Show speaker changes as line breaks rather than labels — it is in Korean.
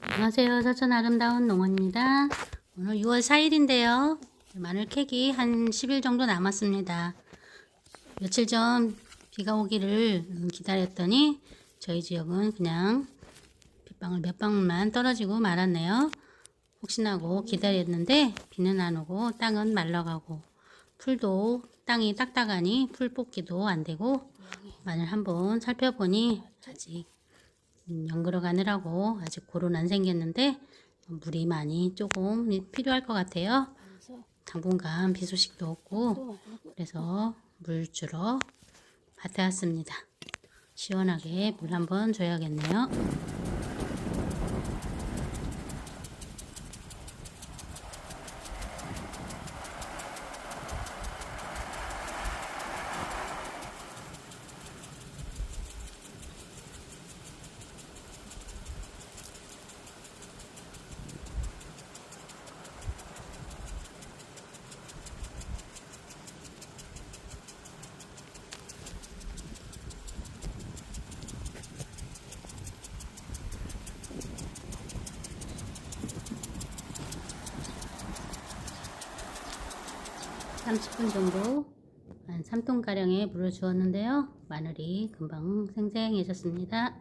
안녕하세요. 서천 아름다운 농원입니다. 오늘 6월 4일인데요. 마늘 캐기 한 10일 정도 남았습니다. 며칠 전 비가 오기를 기다렸더니 저희 지역은 그냥 빗방울 몇 방울만 떨어지고 말았네요. 혹시나 하고 기다렸는데 비는 안 오고 땅은 말라가고 풀도 땅이 딱딱하니 풀 뽑기도 안 되고 마늘 한번 살펴보니 아직 음, 연그러 가느라고 아직 고른 안 생겼는데 물이 많이 조금 필요할 것 같아요. 당분간 비 소식도
없고
그래서 물 주러 밭에 왔습니다. 시원하게 물 한번 줘야겠네요. 삼십 분 정도 한 3톤가량의 물을 주었는데요. 마늘이 금방 생생해졌습니다.